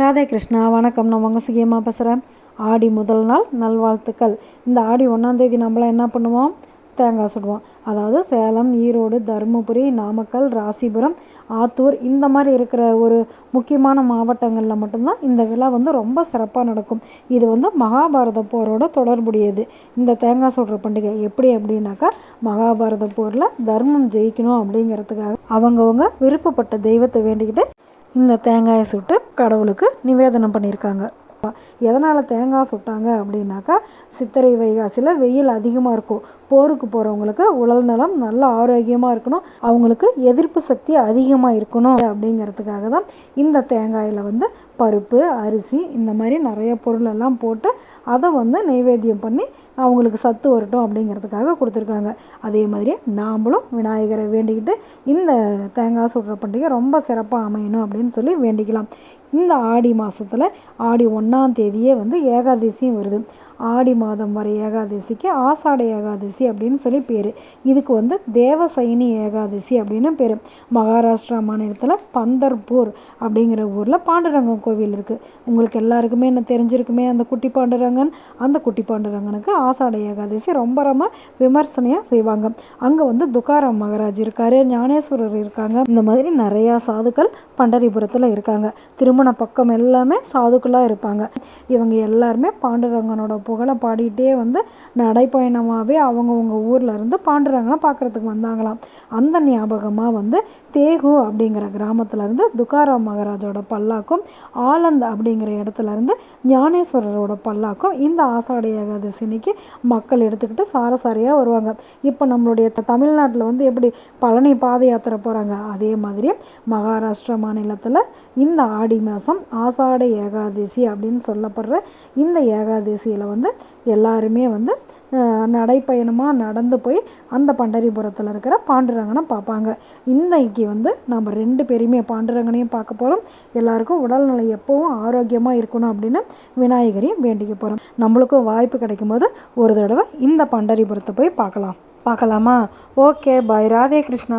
ராதே கிருஷ்ணா வணக்கம். நான் உங்கள் சுகியமாக பேசுகிறேன் ஆடி முதல் நாள் நல்வாழ்த்துக்கள். இந்த ஆடி ஒன்றாந்தேதி நம்மளாம் என்ன பண்ணுவோம்? தேங்காய் சுடுவோம். அதாவது சேலம் ஈரோடு தருமபுரி நாமக்கல் ராசிபுரம் ஆத்தூர் இந்த மாதிரி இருக்கிற ஒரு முக்கியமான மாவட்டங்களில் மட்டும்தான் இந்த விழா வந்து ரொம்ப சிறப்பாக நடக்கும். இது வந்து மகாபாரத போரோட தொடர்புடையது. இந்த தேங்காய் சுடுற பண்டிகை எப்படி அப்படின்னாக்கா மகாபாரத போரில் தர்மம் ஜெயிக்கணும் அப்படிங்கிறதுக்காக. அவங்கவுங்க விருப்பப்பட்ட தெய்வத்தை வேண்டிக்கிட்டு இந்த தேங்காயை சுட்டு கடவுளுக்கு நிவேதனம் பண்ணியிருக்காங்க. எதனால் தேங்காய் சுட்டாங்க அப்படின்னாக்கா சித்திரை வைகாசியில் வெயில் அதிகமாக இருக்கும். போருக்கு போகிறவங்களுக்கு உடல் நலம் நல்ல ஆரோக்கியமாக இருக்கணும். அவங்களுக்கு எதிர்ப்பு சக்தி அதிகமாக இருக்கணும் அப்படிங்கிறதுக்காக தான் இந்த தேங்காயில் வந்து பருப்பு அரிசி இந்த மாதிரி நிறைய பொருளெல்லாம் போட்டு அதை வந்து நைவேத்தியம் பண்ணி அவங்களுக்கு சத்து வரட்டும் அப்படிங்கிறதுக்காக கொடுத்துருக்காங்க. அதே மாதிரி நாம்ளும் விநாயகரை வேண்டிக்கிட்டு இந்த தேங்காய் சுடுற பண்டிகை ரொம்ப சிறப்பாக அமையணும் அப்படின்னு சொல்லி வேண்டிக்கலாம். இந்த ஆடி மாதத்தில் ஆடி ஒன்றாம் தேதியே வந்து ஏகாதசியும் வருது. ஆடி மாதம் வர ஏகாதசிக்கு ஆசாட ஏகாதசி அப்படின்னு சொல்லி பேர். இதுக்கு வந்து தேவசைனி ஏகாதசி அப்படின்னு பேர். மகாராஷ்டிரா மாநிலத்தில் பந்தர்பூர் அப்படிங்கிற ஊரில் பாண்டுரங்கன் கோவில் இருக்குது உங்களுக்கு எல்லாருக்குமே என்ன தெரிஞ்சிருக்குமே அந்த குட்டி பாண்டுரங்கன்? அந்த குட்டி பாண்டுரங்கனுக்கு ஆசாட ஏகாதசி ரொம்ப ரொம்ப விமர்சனையாக செய்வாங்க. அங்கே வந்து துக்காராம் மகராஜ் இருக்கார் ஞானேஸ்வரர் இருக்காங்க. இந்த மாதிரி நிறையா சாதுக்கள் பண்டரிபுரத்தில் இருக்காங்க. திருமண பக்கம் எல்லாமே சாதுக்களாக இருப்பாங்க. இவங்க எல்லாருமே பாண்டுரங்கனோட புகழை பாடிட்டே வந்து நடைப்பயணமாகவே அவங்கவுங்க ஊரில் இருந்து பாண்டுரங்கனை பார்க்குறதுக்கு வந்தாங்களாம். அந்த ஞாபகமாக வந்து தேகு அப்படிங்கிற கிராமத்துலேருந்து துக்காராம் மகாராஜோட பல்லாக்கும் ஆலந்த் அப்படிங்கிற இடத்துலேருந்து ஞானேஸ்வரரோட பல்லாக்கும் இந்த ஆசாடி ஏகாதசினிக்கு மக்கள் எடுத்துக்கிட்டு சாரசாரியாக வருவாங்க. இப்போ நம்மளுடைய தமிழ்நாட்டில் வந்து எப்படி பழனி பாத யாத்திரை போகிறாங்க அதே மாதிரி மகாராஷ்டிரா மாநிலத்தில் இந்த ஆடி மாதம் ஆசாட ஏகாதசி அப்படின்னு சொல்லப்படுற இந்த ஏகாதசியில் வந்து வந்து எல்லாருமே வந்து நடைப்பயணமாக நடந்து போய் அந்த பண்டரிபுரத்தில் இருக்கிற பாண்டுரங்கனை பார்ப்பாங்க இன்றைக்கி வந்து நம்ம ரெண்டு பேருமே பாண்டுரங்கனையும் பார்க்க போகிறோம் எல்லாருக்கும் உடல்நிலை எப்போவும் ஆரோக்கியமாக இருக்கணும் அப்படின்னு விநாயகரையும் வேண்டிக்க போகிறோம் நம்மளுக்கும் வாய்ப்பு கிடைக்கும் போது ஒரு தடவை இந்த பண்டரிபுரத்தை போய் பார்க்கலாம். பார்க்கலாமா? Okay bye Radhe Krishna.